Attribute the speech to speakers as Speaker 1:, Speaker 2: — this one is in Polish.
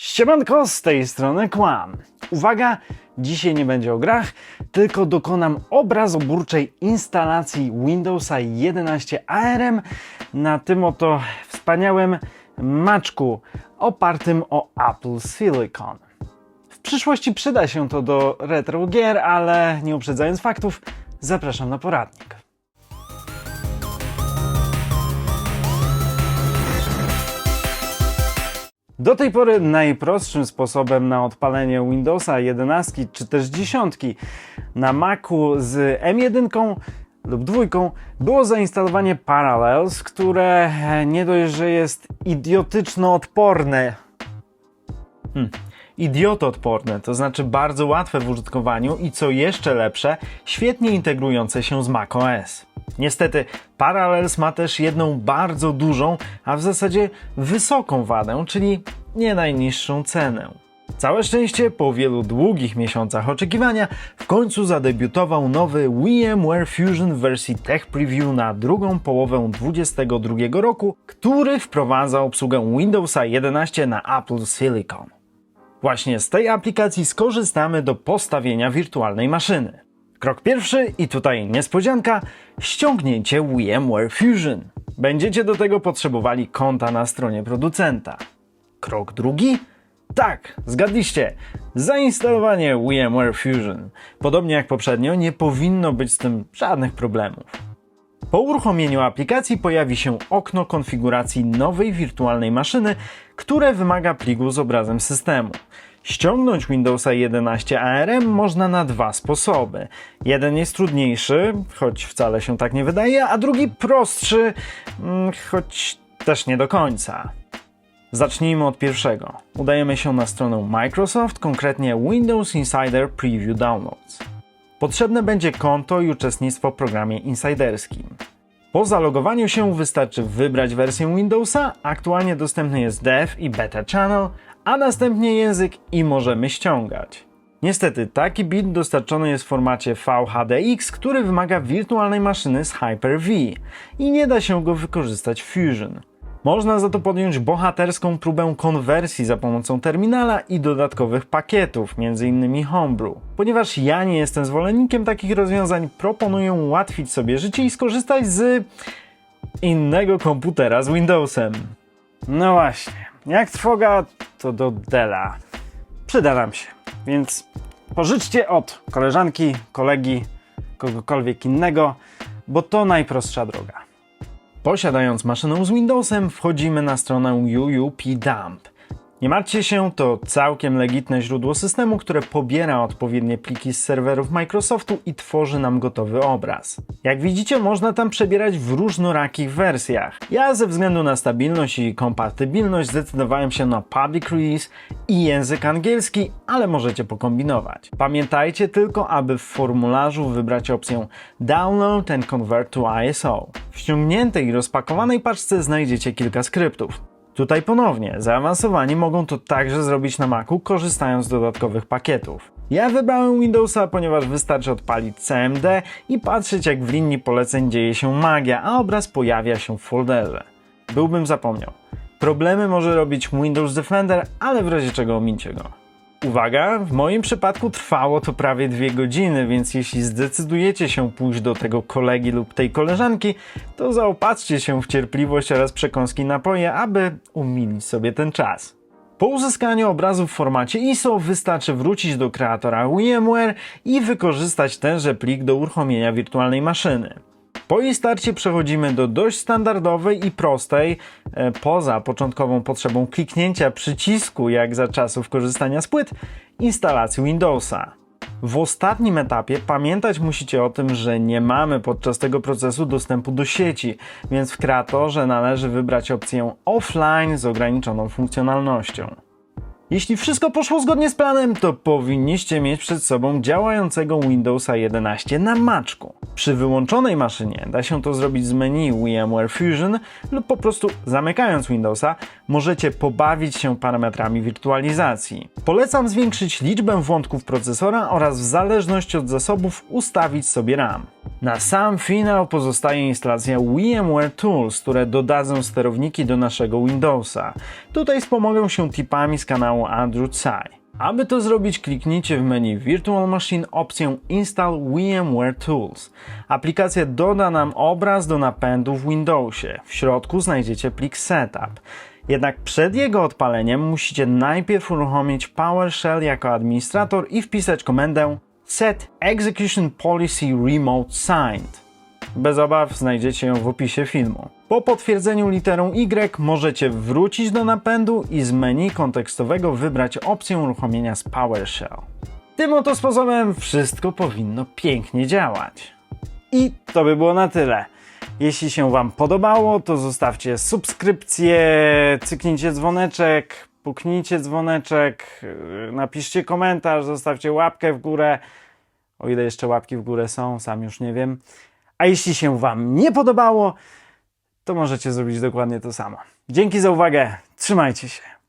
Speaker 1: Siemanko, z tej strony Kłam. Uwaga, dzisiaj nie będzie o grach, tylko dokonam obrazoburczej instalacji Windowsa 11 ARM na tym oto wspaniałym maczku opartym o Apple Silicon. W przyszłości przyda się to do retro gier, ale nie uprzedzając faktów, zapraszam na poradnik. Do tej pory najprostszym sposobem na odpalenie Windowsa 11 czy też 10 na Macu z M1 lub 2 było zainstalowanie Parallels, które nie dość, że jest idiotyczno odporne. Hmm. Idiotoodporne, to znaczy bardzo łatwe w użytkowaniu i co jeszcze lepsze, świetnie integrujące się z macOS. Niestety, Parallels ma też jedną bardzo dużą, a w zasadzie wysoką wadę, czyli nie najniższą cenę. Całe szczęście, po wielu długich miesiącach oczekiwania, w końcu zadebiutował nowy VMware Fusion w wersji Tech Preview na drugą połowę 2022 roku, który wprowadza obsługę Windowsa 11 na Apple Silicon. Właśnie z tej aplikacji skorzystamy do postawienia wirtualnej maszyny. Krok pierwszy, i tutaj niespodzianka, ściągnięcie VMware Fusion. Będziecie do tego potrzebowali konta na stronie producenta. Krok drugi? Tak, zgadliście. Zainstalowanie VMware Fusion. Podobnie jak poprzednio, nie powinno być z tym żadnych problemów. Po uruchomieniu aplikacji pojawi się okno konfiguracji nowej wirtualnej maszyny, które wymaga pliku z obrazem systemu. Ściągnąć Windowsa 11 ARM można na dwa sposoby. Jeden jest trudniejszy, choć wcale się tak nie wydaje, a drugi prostszy, mm, choć też nie do końca. Zacznijmy od pierwszego. Udajemy się na stronę Microsoft, konkretnie Windows Insider Preview Downloads. Potrzebne będzie konto i uczestnictwo w programie insiderskim. Po zalogowaniu się wystarczy wybrać wersję Windowsa, aktualnie dostępny jest Dev i Beta Channel, a następnie język i możemy ściągać. Niestety, taki bit dostarczony jest w formacie VHDX, który wymaga wirtualnej maszyny z Hyper-V i nie da się go wykorzystać w Fusion. Można za to podjąć bohaterską próbę konwersji za pomocą terminala i dodatkowych pakietów, m.in. Homebrew. Ponieważ ja nie jestem zwolennikiem takich rozwiązań, proponuję ułatwić sobie życie i skorzystać z innego komputera z Windowsem. No właśnie, jak trwoga, to do Dela. Przyda nam się, więc pożyczcie od koleżanki, kolegi, kogokolwiek innego, bo to najprostsza droga. Posiadając maszynę z Windowsem, wchodzimy na stronę UUP Dump. Nie martwcie się, to całkiem legitne źródło systemu, które pobiera odpowiednie pliki z serwerów Microsoftu i tworzy nam gotowy obraz. Jak widzicie, można tam przebierać w różnorakich wersjach. Ja ze względu na stabilność i kompatybilność zdecydowałem się na Public Release i język angielski, ale możecie pokombinować. Pamiętajcie tylko, aby w formularzu wybrać opcję Download and Convert to ISO. W ściągniętej i rozpakowanej paczce znajdziecie kilka skryptów. Tutaj ponownie, zaawansowani mogą to także zrobić na Macu, korzystając z dodatkowych pakietów. Ja wybrałem Windowsa, ponieważ wystarczy odpalić CMD i patrzeć jak w linii poleceń dzieje się magia, a obraz pojawia się w folderze. Byłbym zapomniał. Problemy może robić Windows Defender, ale w razie czego omincie go. Uwaga, w moim przypadku trwało to prawie dwie godziny, więc jeśli zdecydujecie się pójść do tego kolegi lub tej koleżanki, to zaopatrzcie się w cierpliwość oraz przekąski napoje, aby umilić sobie ten czas. Po uzyskaniu obrazu w formacie ISO wystarczy wrócić do kreatora VMware i wykorzystać tenże plik do uruchomienia wirtualnej maszyny. Po jej starcie przechodzimy do dość standardowej i prostej, e, poza początkową potrzebą kliknięcia przycisku jak za czasów korzystania z płyt, instalacji Windowsa. W ostatnim etapie pamiętać musicie o tym, że nie mamy podczas tego procesu dostępu do sieci, więc w kreatorze należy wybrać opcję offline z ograniczoną funkcjonalnością. Jeśli wszystko poszło zgodnie z planem, to powinniście mieć przed sobą działającego Windowsa 11 na maczku. Przy wyłączonej maszynie da się to zrobić z menu VMware Fusion lub po prostu zamykając Windowsa możecie pobawić się parametrami wirtualizacji. Polecam zwiększyć liczbę wątków procesora oraz w zależności od zasobów ustawić sobie RAM. Na sam finał pozostaje instalacja VMware Tools, które dodadzą sterowniki do naszego Windowsa. Tutaj wspomogą się tipami z kanału Andrew Tsai. Aby to zrobić, kliknijcie w menu Virtual Machine opcję Install VMware Tools. Aplikacja doda nam obraz do napędu w Windowsie. W środku znajdziecie plik Setup. Jednak przed jego odpaleniem musicie najpierw uruchomić PowerShell jako administrator i wpisać komendę set execution policy remote signed. Bez obaw znajdziecie ją w opisie filmu. Po potwierdzeniu literą Y możecie wrócić do napędu i z menu kontekstowego wybrać opcję uruchomienia z PowerShell. Tym oto sposobem wszystko powinno pięknie działać. I to by było na tyle. Jeśli się Wam podobało, to zostawcie subskrypcję, cyknijcie dzwoneczek, puknijcie dzwoneczek, yy, napiszcie komentarz, zostawcie łapkę w górę. O ile jeszcze łapki w górę są, sam już nie wiem. A jeśli się Wam nie podobało, to możecie zrobić dokładnie to samo. Dzięki za uwagę, trzymajcie się.